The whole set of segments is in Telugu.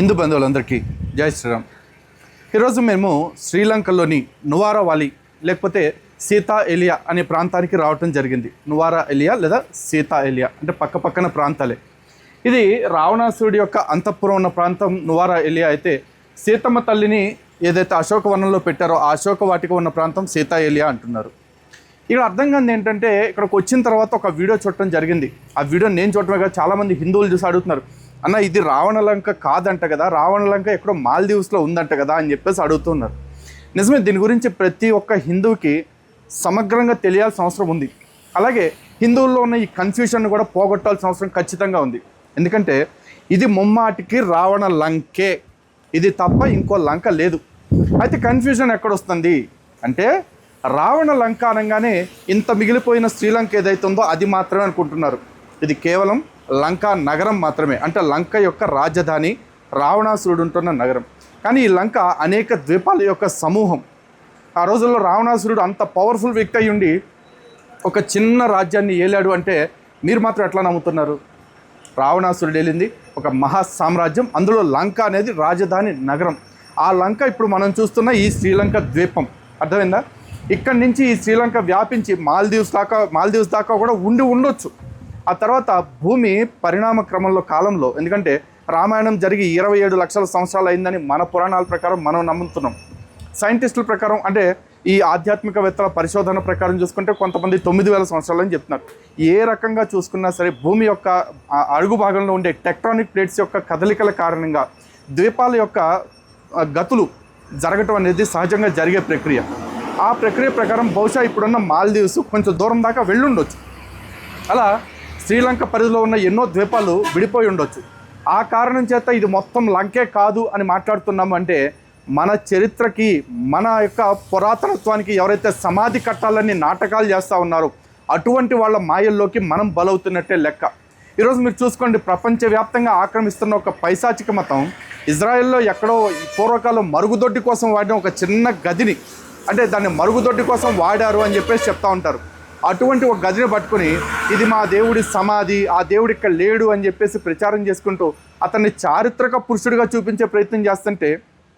హిందూ బంధువులందరికీ జై శ్రీరామ్. ఈరోజు మేము శ్రీలంకలోని నువారా వాలి లేకపోతే సీతా ఎలియా అనే ప్రాంతానికి రావటం జరిగింది. నువారా ఎలియా లేదా సీతా ఎలియా అంటే పక్క పక్కన ప్రాంతాలే. ఇది రావణాసురుడి యొక్క అంతఃపురం ఉన్న ప్రాంతం నువారా ఎలియా అయితే సీతమ్మ తల్లిని ఏదైతే అశోకవనంలో పెట్టారో ఆ అశోక వాటిక ఉన్న ప్రాంతం సీతా ఎలియా అంటున్నారు. ఇక్కడ అర్థం కాదు ఏంటంటే ఇక్కడికి వచ్చిన తర్వాత ఒక వీడియో చూడటం జరిగింది. ఆ వీడియో నేను చూడటమే కాదు చాలామంది హిందువులు చూసి అడుగుతున్నారు. అన్న ఇది రావణలంక కాదంట కదా రావణ లంక ఎక్కడో మాల్దీవ్స్లో ఉందంట కదా అని చెప్పేసి అడుగుతున్నారు. నిజమే దీని గురించి ప్రతి ఒక్క హిందువుకి సమగ్రంగా తెలియాల్సిన అవసరం ఉంది. అలాగే హిందువుల్లో ఉన్న ఈ కన్ఫ్యూషన్ కూడా పోగొట్టాల్సిన అవసరం ఖచ్చితంగా ఉంది. ఎందుకంటే ఇది ముమ్మాటికి రావణ లంకే. ఇది తప్ప ఇంకో లంక లేదు. అయితే కన్ఫ్యూజన్ ఎక్కడొస్తుంది? అంటే రావణ లంక అనగానే ఇంత మిగిలిపోయిన శ్రీలంక ఏదైతుందో ఉందో అది మాత్రమే అనుకుంటున్నారు. ఇది కేవలం లంకా నగరం మాత్రమే. అంటే లంక యొక్క రాజధాని రావణాసురుడు ఉంటున్న నగరం. కానీ ఈ లంక అనేక ద్వీపాల యొక్క సమూహం. ఆ రోజుల్లో రావణాసురుడు అంత పవర్ఫుల్ వ్యక్తి అయి ఉండి ఒక చిన్న రాజ్యాన్ని ఏలాడు అంటే మీరు మాత్రం ఎట్లా నమ్ముతున్నారు? రావణాసురుడు ఏలింది ఒక మహా సామ్రాజ్యం. అందులో లంక అనేది రాజధాని నగరం. ఆ లంక ఇప్పుడు మనం చూస్తున్న ఈ శ్రీలంక ద్వీపం. అర్థమైందా? ఇక్కడి నుంచి ఈ శ్రీలంక వ్యాపించి మాల్దీవ్స్ దాకా మాల్దీవ్స్ దాకా కూడా ఉండి ఉండొచ్చు. ఆ తర్వాత భూమి పరిణామ క్రమంలో కాలంలో ఎందుకంటే రామాయణం జరిగి ఇరవై ఏడు లక్షల సంవత్సరాలు అయిందని మన పురాణాల ప్రకారం మనం నమ్ముతున్నాం. సైంటిస్టుల ప్రకారం అంటే ఈ ఆధ్యాత్మికవేత్తల పరిశోధన ప్రకారం చూసుకుంటే కొంతమంది తొమ్మిది వేల సంవత్సరాలు అని చెప్తున్నారు. ఏ రకంగా చూసుకున్నా సరే భూమి యొక్క అడుగు భాగంలో ఉండే టెక్ట్రానిక్ ప్లేట్స్ యొక్క కదలికల కారణంగా ద్వీపాల యొక్క గతులు జరగటం అనేది సహజంగా జరిగే ప్రక్రియ. ఆ ప్రక్రియ ప్రకారం బహుశా ఇప్పుడున్న మాల్దీవ్స్ కొంచెం దూరం దాకా వెళ్ళుండొచ్చు. అలా శ్రీలంక పరిధిలో ఉన్న ఎన్నో ద్వీపాలు విడిపోయి ఉండొచ్చు. ఆ కారణం చేత ఇది మొత్తం లంకే కాదు అని మాట్లాడుతున్నాం అంటే మన చరిత్రకి మన యొక్క పురాతనత్వానికి ఎవరైతే సమాధి కట్టాలని నాటకాలు చేస్తూ ఉన్నారో అటువంటి వాళ్ళ మాయల్లోకి మనం బలవుతున్నట్టే లెక్క. ఈరోజు మీరు చూసుకోండి ప్రపంచవ్యాప్తంగా ఆక్రమిస్తున్న ఒక పైశాచిక మతం ఇజ్రాయెల్లో ఎక్కడో పూర్వకాలం మరుగుదొడ్డి కోసం వాడిన ఒక చిన్న గదిని అంటే దాన్ని మరుగుదొడ్డి కోసం వాడారు అని చెప్పేసి చెప్తా ఉంటారు. అటువంటి ఒక గదిని పట్టుకుని ఇది మా దేవుడి సమాధి ఆ దేవుడు ఇక్కడ లేడు అని చెప్పేసి ప్రచారం చేసుకుంటూ అతన్ని చారిత్రక పురుషుడిగా చూపించే ప్రయత్నం చేస్తుంటే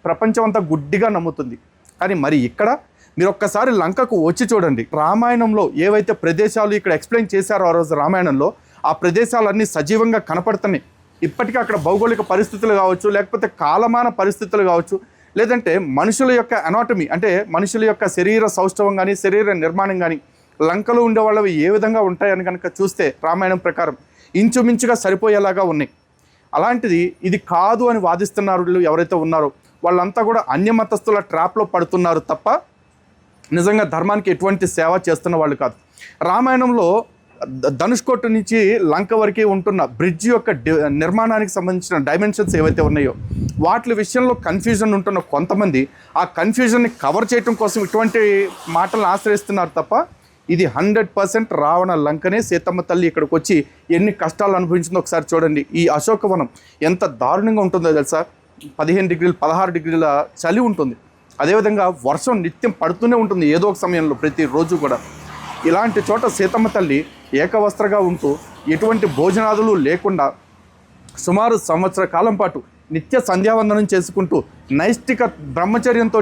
ప్రపంచం అంతా గుడ్డిగా నమ్ముతుంది. కానీ మరి ఇక్కడ మీరు ఒక్కసారి లంకకు వచ్చి చూడండి. రామాయణంలో ఏవైతే ప్రదేశాలు ఇక్కడ ఎక్స్ప్లెయిన్ చేశారో ఆ రోజు రామాయణంలో ఆ ప్రదేశాలన్నీ సజీవంగా కనపడుతున్నాయి. ఇప్పటికీ అక్కడ భౌగోళిక పరిస్థితులు కావచ్చు లేకపోతే కాలమాన పరిస్థితులు కావచ్చు లేదంటే మనుషుల యొక్క అనాటమీ అంటే మనుషుల యొక్క శరీర సౌష్ఠవం కానీ శరీర నిర్మాణం కానీ లంకలో ఉండేవాళ్ళవి ఏ విధంగా ఉంటాయని కనుక చూస్తే రామాయణం ప్రకారం ఇంచుమించుగా సరిపోయేలాగా ఉన్నాయి. అలాంటిది ఇది కాదు అని వాదిస్తున్నారు ఎవరైతే ఉన్నారో వాళ్ళంతా కూడా అన్యమతస్థుల ట్రాప్లో పడుతున్నారు తప్ప నిజంగా ధర్మానికి ఎటువంటి సేవ చేస్తున్న వాళ్ళు కాదు. రామాయణంలో ద- ధనుష్కోట్ నుంచి లంక వరకే ఉంటున్న బ్రిడ్జ్ యొక్క నిర్మాణానికి సంబంధించిన డైమెన్షన్స్ ఏవైతే ఉన్నాయో వాటి విషయంలో కన్ఫ్యూజన్ ఉంటున్న కొంతమంది ఆ కన్ఫ్యూజన్ని కవర్ చేయడం కోసం ఇటువంటి మాటలను ఆశ్రయిస్తున్నారు తప్ప ఇది హండ్రెడ్ పర్సెంట్ రావణ లంకనే సీతమ్మ తల్లి ఇక్కడికి వచ్చి ఎన్ని కష్టాలు అనుభవించిందో ఒకసారి చూడండి. ఈ అశోకవనం ఎంత దారుణంగా ఉంటుందో తెలుసా? పదిహేను డిగ్రీలు పదహారు డిగ్రీల చలి ఉంటుంది. అదేవిధంగా వర్షం నిత్యం పడుతూనే ఉంటుంది ఏదో ఒక సమయంలో ప్రతిరోజు కూడా. ఇలాంటి చోట సీతమ్మ తల్లి ఏకవస్త్రగా ఉంటూ ఎటువంటి భోజనాదులు లేకుండా సుమారు సంవత్సర కాలం పాటు నిత్య సంధ్యావందనం చేసుకుంటూ నైష్టిక బ్రహ్మచర్యంతో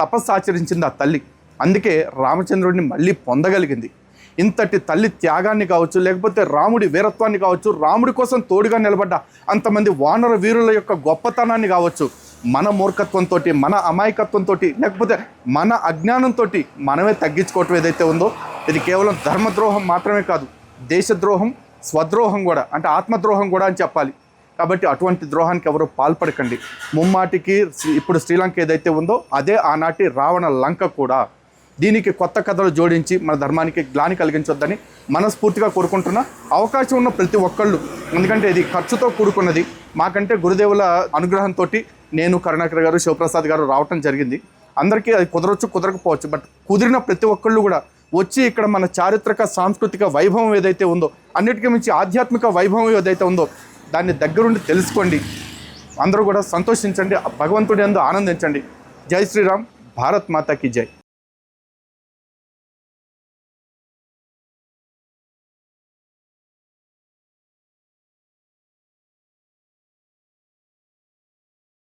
తపస్సు ఆచరించింది ఆ తల్లి. అందుకే రామచంద్రుడిని మళ్ళీ పొందగలిగింది. ఇంతటి తల్లి త్యాగాన్ని కావచ్చు లేకపోతే రాముడి వీరత్వాన్ని కావచ్చు రాముడి కోసం తోడుగా నిలబడ్డ అంతమంది వానర వీరుల యొక్క గొప్పతనాన్ని కావచ్చు మన మూర్ఖత్వంతో మన అమాయకత్వంతో లేకపోతే మన అజ్ఞానంతో మనమే తగ్గించుకోవటం ఏదైతే ఉందో ఇది కేవలం ధర్మద్రోహం మాత్రమే కాదు దేశద్రోహం స్వద్రోహం కూడా అంటే ఆత్మద్రోహం కూడా అని చెప్పాలి. కాబట్టి అటువంటి ద్రోహానికి ఎవరు పాల్పడకండి. ముమ్మాటికి ఇప్పుడు శ్రీలంక ఏదైతే ఉందో అదే ఆనాటి రావణ లంక కూడా. దీనికి కొత్త కథలు జోడించి మన ధర్మానికి గ్లాని కలిగించొద్దని మనస్ఫూర్తిగా కోరుకుంటున్నా అవకాశం ఉన్న ప్రతి ఒక్కళ్ళు. ఎందుకంటే ఇది ఖర్చుతో కూడుకున్నది. మాకంటే గురుదేవుల అనుగ్రహంతో నేను కరుణాకర్ గారు శివప్రసాద్ గారు రావటం జరిగింది. అందరికీ అది కుదరొచ్చు కుదరకపోవచ్చు. బట్ కుదిరిన ప్రతి ఒక్కళ్ళు కూడా వచ్చి ఇక్కడ మన చారిత్రక సాంస్కృతిక వైభవం ఏదైతే ఉందో అన్నిటికీ మించి ఆధ్యాత్మిక వైభవం ఏదైతే ఉందో దాన్ని దగ్గరుండి తెలుసుకోండి. అందరూ కూడా సంతోషించండి భగవంతుడి అందు ఆనందించండి. జై శ్రీరామ్ భారత్ మాతాకి జై.